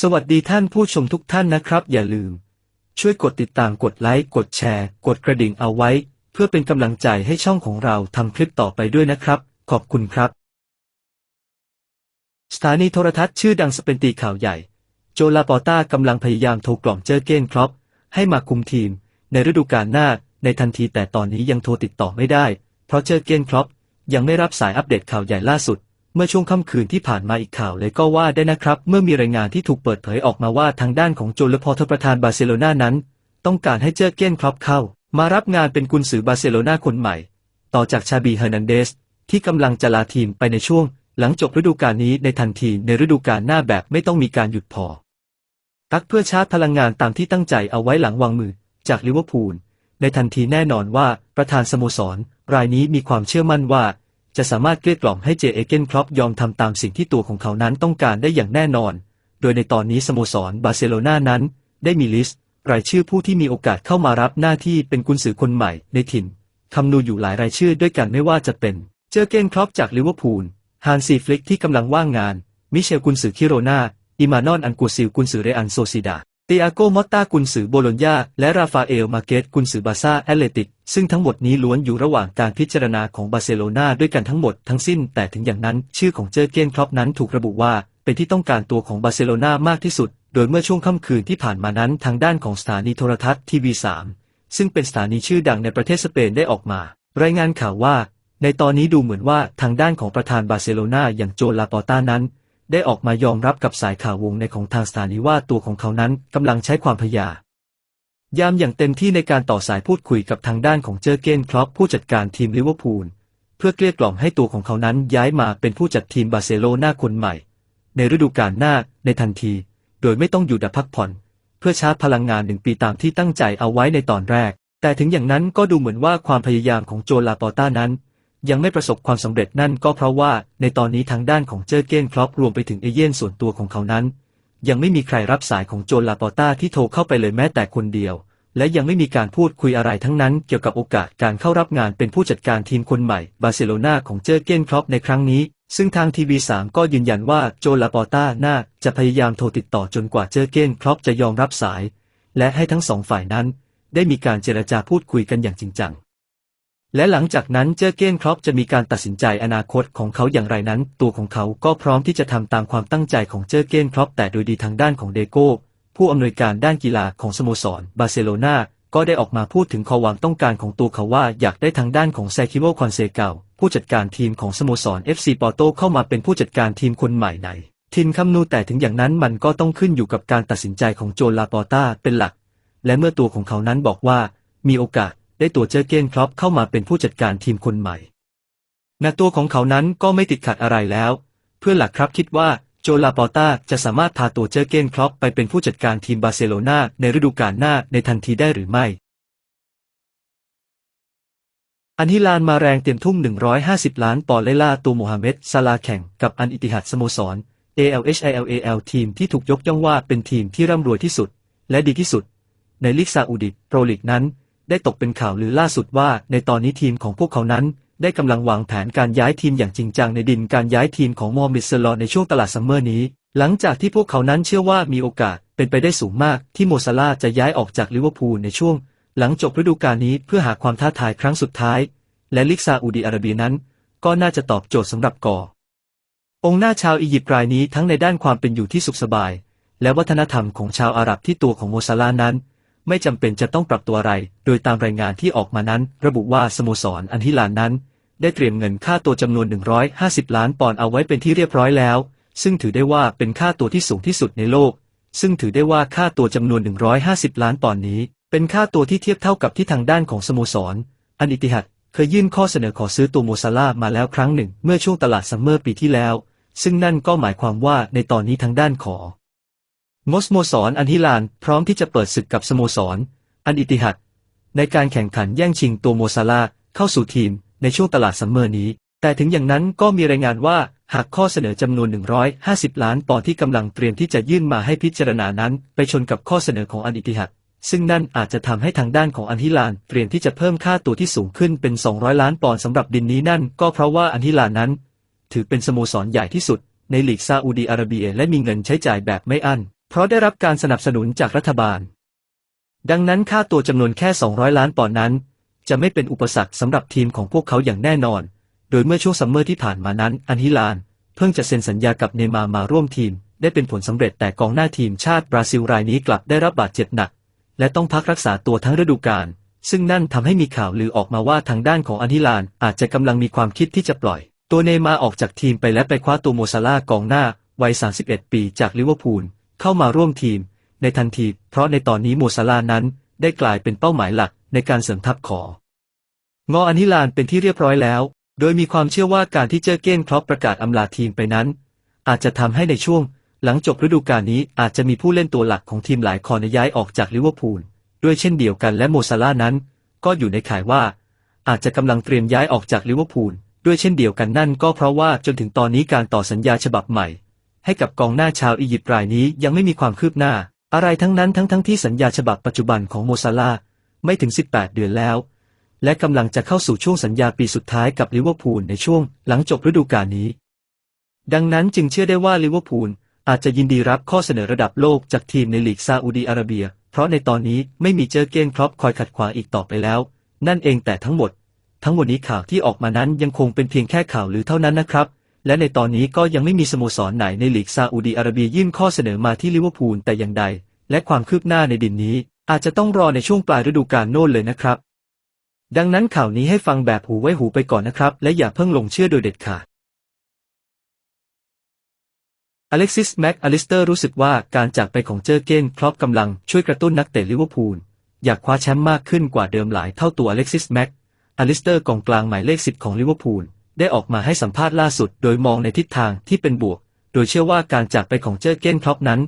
สวัสดีท่านผู้ชมทุกท่านนะครับ อย่าลืม ช่วยกดติดตามกดไลค์กดแชร์ กดกระดิ่งเอาไว้ เพื่อเป็นกำลังใจให้ช่องของเราทำคลิปต่อไปด้วยนะครับ ขอบคุณครับ สถานีโทรทัศน์ชื่อดังสเปนตีข่าวใหญ่ โจลาปอต้ากำลังพยายามโทรกล่อมเจอเก้นครอปให้มาคุมทีม ในฤดูกาลหน้า ในทันทีแต่ตอนนี้ยังโทรติดต่อไม่ได้ เพราะเจอเก้นครอปยังไม่รับสายอัปเดตข่าวใหญ่ล่าสุด เมื่อช่วงค่ำคืนที่ผ่านมาอีกข่าวเลยก็ว่าได้นะครับ เมื่อมีรายงานที่ถูกเปิดเผยออกมาว่าทางด้านของโจลพอทประธานบาร์เซโลนานั้น ต้องการให้เจอเก้นครอปเข้า มารับงานเป็นกุนซือบาร์เซโลนาคนใหม่ ต่อจากชาบีเฮอร์นันเดส ที่กำลังจะลาทีมไปในช่วง หลังจบฤดูกาลนี้ในทันทีในฤดูกาลหน้าแบบไม่ต้องมีการหยุดพอตักเพื่อชาร์จพลังงานตามที่ตั้งใจเอาไว้หลังวางมือ จากลิเวอร์พูลในทันทีแน่นอนว่าประธานสโมสรรายนี้มีความเชื่อมั่นว่า จะสามารถเกลี้ยกล่อมให้เจเอเกนครอปยอมทำตามสิ่งที่ตัวของเขานั้นต้องการได้อย่างแน่นอน โดยในตอนนี้สโมสรบาร์เซโลนานั้น ได้มีลิสต์รายชื่อผู้ที่มีโอกาสเข้ามารับหน้าที่เป็นกุนซือคนใหม่ในถิ่นคำนูอยู่หลายรายชื่อด้วยกันไม่ว่าจะเป็น เจอเกนครอปจากลิเวอร์พูล ฮานซีฟลิกที่กำลังว่างงาน มิเชลกุนซือคิโรนาอิมานอนอันกูซิลกุนซือเรอันโซซิดา เตียโกมอตตากุนซือโบโลญญาและราฟาเอลมาเกตกุนซือบาซ่าแอตเลติก ซึ่งทั้งหมดนี้ล้วนอยู่ระหว่างการพิจารณาของบาร์เซโลนาด้วยกันทั้งหมดทั้งสิ้น แต่ถึงอย่างนั้น ชื่อของเจอเกนครอปนั้นถูกระบุว่า เป็นที่ต้องการตัวของบาร์เซโลนามากที่สุด โดยเมื่อช่วงค่ำคืนที่ผ่านมานั้นทางด้านของสถานีโทรทัศน์ทีวีสามซึ่งเป็นสถานีชื่อดังในประเทศสเปนได้ออกมา รายงานข่าวว่า ในตอนนี้ดูเหมือนว่าทางด้านของประธานบาร์เซโลนาอย่างโจลาปอต้านั้น ได้ออกมายอมรับกับสายข่าววงในของทางสถานีว่าตัวของเขานั้นกำลังใช้ความพยายามอย่างเต็มที่ในการต่อสายพูดคุยกับทางด้านของเจอร์เกนครอปผู้จัดการทีมลิเวอร์พูลเพื่อเกลี้ยกล่อมให้ตัวของเขานั้นย้ายมาเป็นผู้จัดทีมบาร์เซโลนาคนใหม่ ในฤดูกาลหน้าในทันที โดยไม่ต้องอยู่ดับพักผ่อน เพื่อชาร์จพลังงานหนึ่งปีตามที่ตั้งใจเอาไว้ในตอนแรก แต่ถึงอย่างนั้นก็ดูเหมือนว่าความพยายามของโจลาปอต้านั้น ยังไม่ประสบความสำเร็จนั่นก็เพราะว่าในตอนนี้ทางด้านของเจอร์เก้นครอปรวมไปถึงเอเย่นส่วนตัวของเขานั้น ยังไม่มีใครรับสายของโจลาปอต้าที่โทรเข้าไปเลยแม้แต่คนเดียว และยังไม่มีการพูดคุยอะไรทั้งนั้นเกี่ยวกับโอกาสการเข้ารับงานเป็นผู้จัดการทีมคนใหม่บาร์เซโลนาของเจอร์เก้นครอปในครั้งนี้ ซึ่งทางทีวีสามก็ยืนยันว่าโจลาปอต้าน่าจะพยายามโทรติดต่อจนกว่าเจอร์เก้นครอปจะยอมรับสาย และให้ทั้งสองฝ่ายนั้น ได้มีการเจรจาพูดคุยกันอย่างจริงจัง และหลังจากนั้นเจอเก้นครอปจะมีการตัดสินใจอนาคตของเขาอย่างไรนั้น ตัวของเขาก็พร้อมที่จะทำตามความตั้งใจของเจอเก้นครอปแต่โดยดีทางด้านของเดโก้ผู้อำนวยการด้านกีฬาของสโมสรบาร์เซโลนาก็ได้ออกมาพูดถึงความต้องการของตัวเขาว่าอยากได้ทางด้านของแซคิโวคอนเซเกาผู้จัดการทีมของสโมสร FC ปอร์โตเข้ามาเป็นผู้จัดการทีมคนใหม่ในทินคำนูแต่ถึงอย่างนั้นมันก็ต้องขึ้นอยู่กับการตัดสินใจของโจลาปอต้าเป็นหลัก และเมื่อตัวของเขานั้นบอกว่ามีโอกาส ได้ตัวเจอเกนครอปเข้ามาเป็นผู้จัดการทีมคนใหม่ณตัวของเขานั้นก็ไม่ติดขัดอะไรแล้ว เพื่อหลักครับคิดว่าโจลาปอต้าจะสามารถพาตัวเจอเกนครอปไปเป็นผู้จัดการทีมบาร์เซโลนาในฤดูกาลหน้าในทันทีได้หรือไม่ อันฮิลานมาแรงเต็มทุ่ม 150 ล้านปอนด์ไล่ล่าตัวโมฮัมเหม็ดซาลาแข่งกับอันอิติฮัดสโมสร ALHILAL ทีมที่ถูกยกย่องว่าเป็นทีมที่ร่ำรวยที่สุด และดีที่สุด ในลีกซาอุดิโปรลีกนั้น ได้ตกเป็นข่าวลือล่าสุดว่า ในตอนนี้ทีมของพวกเขานั้น ได้กำลังวางแผนการย้ายทีมอย่างจริงจังในดินการย้ายทีมของมอมิดเลอในช่วงตลาดซัมเมอร์นี้ หลังจากที่พวกเขานั้นเชื่อว่ามีโอกาสเป็นไปได้สูงมากที่โมซาลาจะย้ายออกจากลิเวอร์พูลในช่วง หลังจบฤดูกาลนี้เพื่อหาความท้าทายครั้งสุดท้าย และลิกซาอุดีอาระเบียนั้น ก็น่าจะตอบโจทย์สำหรับกอองค์หน้าชาวอียิปต์รายนี้ทั้งในด้านความเป็นอยู่ที่สุขสบาย และวัฒนธรรมของชาวอาหรับที่ตัวของโมซาลานั้น ไม่จำเป็นจะต้องปรับตัวอะไร โดยตามรายงานที่ออกมานั้น ระบุว่าสโมสรอันฮิลานนั้น ได้เตรียมเงินค่าตัวจำนวน 150 ล้านปอนด์เอาไว้เป็นที่เรียบร้อยแล้ว ซึ่งถือได้ว่าเป็นค่าตัวที่สูงที่สุดในโลก ซึ่งถือได้ว่าค่าตัวจำนวน 150 ล้านปอนด์นี้ เป็นค่าตัวที่เทียบเท่ากับที่ทางด้านของสโมสรอันอิติฮัดเคยยื่นข้อเสนอขอซื้อตัวโมซาลามาแล้วครั้งหนึ่ง เมื่อช่วงตลาดซัมเมอร์ปีที่แล้ว ซึ่งนั่นก็หมายความว่าในตอนนี้ทางด้านของ มสโมสรอันฮิลานพร้อมที่จะเปิดศึกกับสโมสร อันอิติฮัดในการแข่งขันแย่งชิงตัวโมซาลาเข้าสู่ทีมในช่วงตลาดซัมเมอร์นี้ แต่ถึงอย่างนั้นก็มีรายงานว่าหากข้อเสนอจำนวน 150 ล้านปอนด์ที่กำลังเตรียมที่จะยื่นมาให้พิจารณานั้นไปชนกับข้อเสนอของอันอิติฮัดซึ่งนั่นอาจจะทำให้ทางด้านของอันฮิลานเตรียมที่จะเพิ่มค่าตัวที่สูงขึ้นเป็น 200 ล้านปอนด์สำหรับดินนี้นั่นก็เพราะว่าอันฮิลานนั้น ถือเป็นสโมสรใหญ่ที่สุดในลีกซาอุดีอาระเบียและมีเงินใช้จ่ายแบบไม่อั้น เพราะได้รับการสนับสนุนจากรัฐบาล ดังนั้นค่าตัวจำนวนแค่ 200 ล้านปอนด์นั้น จะไม่เป็นอุปสรรคสำหรับทีมของพวกเขาอย่างแน่นอน โดยเมื่อช่วงซัมเมอร์ที่ผ่านมานั้น อันฮิลาน เพิ่งจะเซ็นสัญญากับเนมามาร่วมทีม ได้เป็นผลสำเร็จแต่กองหน้าทีมชาติบราซิลรายนี้กลับได้รับบาดเจ็บหนัก และต้องพักรักษาตัวทั้งฤดูกาลซึ่งนั่นทำให้มีข่าวลือออกมาว่าทางด้านของอันฮิลานอาจจะกำลังมีความคิดที่จะปล่อย ตัวเนมาออกจากทีมไปและไปคว้าตัวโมซาลากองหน้าวัย 31 ปีจากลิเวอร์พูล เข้ามาร่วมทีม ในทันที เพราะในตอนนี้โมซาลานั้นได้กลายเป็นเป้าหมายหลักในการเสริมทัพของงออันฮิลานเป็นที่เรียบร้อยแล้ว โดยมีความเชื่อว่าการที่เจอเก้นคล็อปประกาศอำลาทีมไปนั้น อาจจะทำให้ในช่วง หลังจบฤดูกาลนี้อาจจะมีผู้เล่นตัวหลักของทีมหลายคนย้ายออกจากลิเวอร์พูลด้วยเช่นเดียวกันและโมซาลานั้น ก็อยู่ในข่ายว่า อาจจะกำลังเตรียมย้ายออกจากลิเวอร์พูลด้วยเช่นเดียวกันนั่นก็เพราะว่าจนถึงตอนนี้การต่อสัญญาฉบับใหม่ ให้กับกองหน้าชาวอียิปต์รายนี้ยังไม่มีความคืบหน้า อะไรทั้งนั้นทั้งทั้งที่สัญญาฉบับปัจจุบันของโมซาลาไม่ถึง 18 เดือนแล้ว และกำลังจะเข้าสู่ช่วงสัญญาปีสุดท้ายกับลิเวอร์พูลในช่วงหลังจบฤดูกาลนี้ ดังนั้นจึงเชื่อได้ว่าลิเวอร์พูลอาจจะยินดีรับข้อเสนอระดับโลกจากทีมในลีกซาอุดีอาระเบีย เพราะในตอนนี้ไม่มีเจอเกนครอปคอยขัดขวางอีกต่อไปแล้ว นั่นเองแต่ทั้งหมด ทั้งหมดนี้ข่าวที่ออกมานั้นยังคงเป็นเพียงแค่ข่าวหรือเท่านั้นนะครับ และในตอนนี้ก็ยังไม่มีสโมสรไหนในลีกซาอุดีอาระเบียยื่นข้อเสนอมาที่ลิเวอร์พูลแต่อย่างใด และความคืบหน้าในดินนี้ อาจจะต้องรอในช่วงปลายฤดูกาลโน่นเลยนะครับ ดังนั้นข่าวนี้ให้ฟังแบบหูไว้หูไปก่อนนะครับ และอย่าเพิ่งลงเชื่อโดยเด็ดขาดอเล็กซิสแม็กอลิสเตอร์รู้สึกว่าการจากไปของเจอร์เกนครอปกำลังช่วยกระตุ้นนักเตะลิเวอร์พูลอยากคว้าแชมป์มากขึ้นกว่าเดิมหลายเท่าตัวอเล็กซิสแม็กอลิสเตอร์กองกลางหมายเลขสิบของลิเวอร์พูล ได้ออกมาให้สัมภาษณ์ล่าสุดโดยมองในทิศทางที่เป็นบวก โดยเชื่อว่าการจากไปของเจอร์เก้นครอปนั้น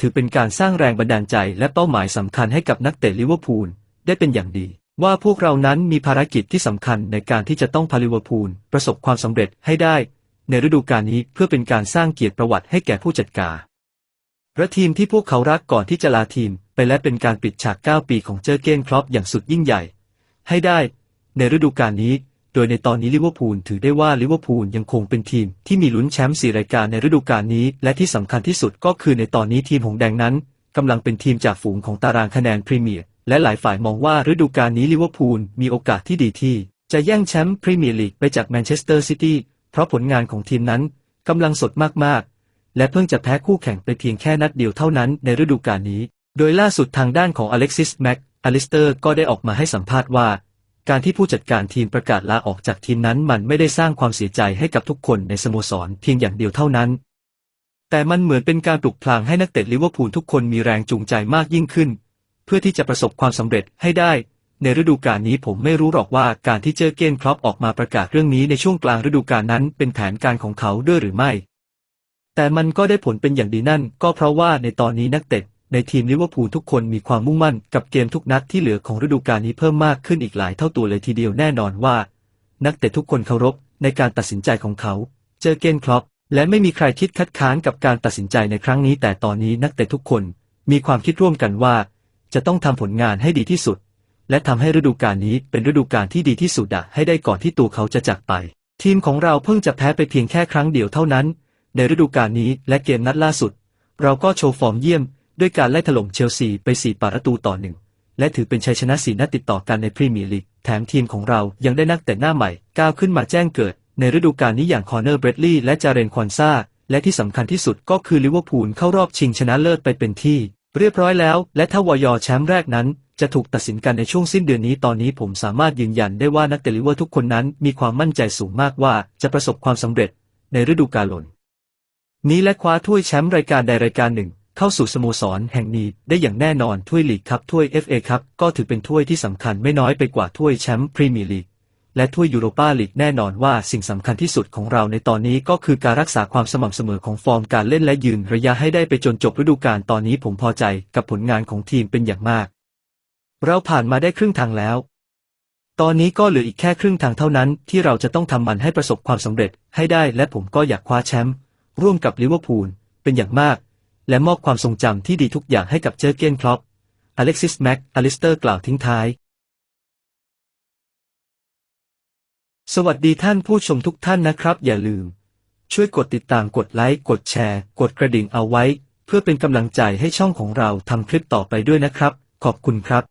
ถือเป็นการสร้างแรงบันดาลใจและเป้าหมายสำคัญให้กับนักเตะลิเวอร์พูลได้เป็นอย่างดี ว่าพวกเรานั้นมีภารกิจที่สำคัญในการที่จะต้องพาลิเวอร์พูลประสบความสำเร็จให้ได้ ในฤดูกาลนี้เพื่อเป็นการสร้างเกียรติประวัติให้แก่ผู้จัดการและทีมที่พวกเขารักก่อนที่จะลาทีมไปและเป็นการปิดฉาก 9 ปีของเจอร์เก้นครอปอย่างสุดยิ่งใหญ่ ให้ได้ ในฤดูกาลนี้ โดยในตอนนี้ลิเวอร์พูลถือได้ว่าลิเวอร์พูลยังคงเป็นทีมที่มีลุ้นแชมป์สี่รายการในฤดูกาลนี้ และที่สำคัญที่สุดก็คือในตอนนี้ทีมหงแดงนั้นกำลังเป็นทีมจากฝูงของตารางคะแนนพรีเมียร์และหลายฝ่ายมองว่าฤดูกาลนี้ลิเวอร์พูลมีโอกาสที่ดีที่ จะแย่งแชมป์พรีเมียร์ลีกไปจากแมนเชสเตอร์ซิตี้เพราะผลงานของทีมนั้นกำลังสดมากๆ และเพิ่งจะแพ้คู่แข่งไปเพียงแค่นัดเดียวเท่านั้นในฤดูกาลนี้ โดยล่าสุดทางด้านของอเล็กซิสแม็กอลิสเตอร์ก็ได้ออกมาให้สัมภาษณ์ว่า การที่ผู้จัดการทีมประกาศลาออกจากทีมนั้นมันไม่ได้สร้างความเสียใจให้กับทุกคนในสโมสรเพียงอย่างเดียวเท่านั้น แต่มันเหมือนเป็นการปลุกพลางให้นักเตะลิเวอร์พูลทุกคนมีแรงจูงใจมากยิ่งขึ้น เพื่อที่จะประสบความสำเร็จให้ได้ ในฤดูกาลนี้ผมไม่รู้หรอกว่าการที่เจอเกนครอปออกมาประกาศเรื่องนี้ในช่วงกลางฤดูกาลนั้นเป็นแผนการของเขาด้วยหรือไม่ แต่มันก็ได้ผลเป็นอย่างดีนั่น ก็เพราะว่าในตอนนี้นักเตะ ในทีมลิเวอร์พูลทุกคนมีความมุ่งมั่นกับเกมทุกนัดที่เหลือของฤดูกาลนี้เพิ่มมากขึ้นอีกหลายเท่าตัวเลยทีเดียวแน่นอนว่า นักเตะทุกคนเคารพในการตัดสินใจของเขา เจอเกนครอปและไม่มีใครคิดคัดค้านกับการตัดสินใจในครั้งนี้ แต่ตอนนี้นักเตะทุกคนมีความคิดร่วมกันว่า จะต้องทำผลงานให้ดีที่สุด และทำให้ฤดูกาลนี้เป็นฤดูกาลที่ดีที่สุดอะให้ได้ก่อนที่ตัวเขาจะจากไป ทีมของเราเพิ่งจะแพ้ไปเพียงแค่ครั้งเดียวเท่านั้น ในฤดูกาลนี้และเกมนัดล่าสุด เราก็โชว์ฟอร์มเยี่ยม ด้วยการไล่ถล่มเชลซีไป 4 ประตูต่อหนึ่งและถือเป็นชัยชนะสีนัดติดต่อกันในพรีเมียร์ลีก แถมทีมของเรายังได้นักเตะหน้าใหม่ ก้าวขึ้นมาแจ้งเกิด ในฤดูกาลนี้อย่างคอเนอร์เบรดลีย์และจาเรนควอนซาและที่สำคัญที่สุดก็คือลิเวอร์พูลเข้ารอบชิงชนะเลิศไปเป็นที่ เรียบร้อยแล้ว และถ้าวอยแชมป์แรกนั้น จะถูกตัดสินกันในช่วงสิ้นเดือนนี้ตอนนี้ผมสามารถยืนยันได้ว่านักเตะลิเวอร์ทุกคนนั้นมีความมั่นใจสูงมากว่าจะประสบความสำเร็จในฤดูกาลนนี้และคว้าถ้วยแชมป์รายการใดรายการหนึ่ง เข้าสู่สโมสรแห่งนี้ได้อย่างแน่นอนถ้วยลีกครับถ้วย FA ครับก็ถือเป็นถ้วยที่สำคัญไม่น้อยไปกว่าถ้วยแชมป์พรีเมียร์ลีกและถ้วยยูโรปาลีกแน่นอนว่าสิ่งสำคัญที่สุดของเราในตอนนี้ก็คือการรักษาความสม่ำเสมอของฟอร์มการเล่นและยืนระยะให้ได้ไปจนจบฤดูกาลตอนนี้ผมพอใจกับผลงานของทีมเป็นอย่างมาก เราผ่านมาได้ครึ่งทางแล้ว ตอนนี้ก็เหลืออีกแค่ครึ่งทางเท่านั้น ที่เราจะต้องทำมันให้ประสบความสำเร็จให้ได้ และผมก็อยากคว้าแชมป์ร่วมกับลิเวอร์พูลเป็นอย่างมาก และมอบความทรงจำที่ดีทุกอย่างให้กับเจอร์เกนครอปอเล็กซิสแม็กอลิสเตอร์กล่าวทิ้งท้าย สวัสดีท่านผู้ชมทุกท่านนะครับ อย่าลืม ช่วยกดติดตามกดไลค์ กดแชร์ กดกระดิ่งเอาไว้ เพื่อเป็นกำลังใจให้ช่องของเราทำคลิปต่อไปด้วยนะครับ ขอบคุณครับ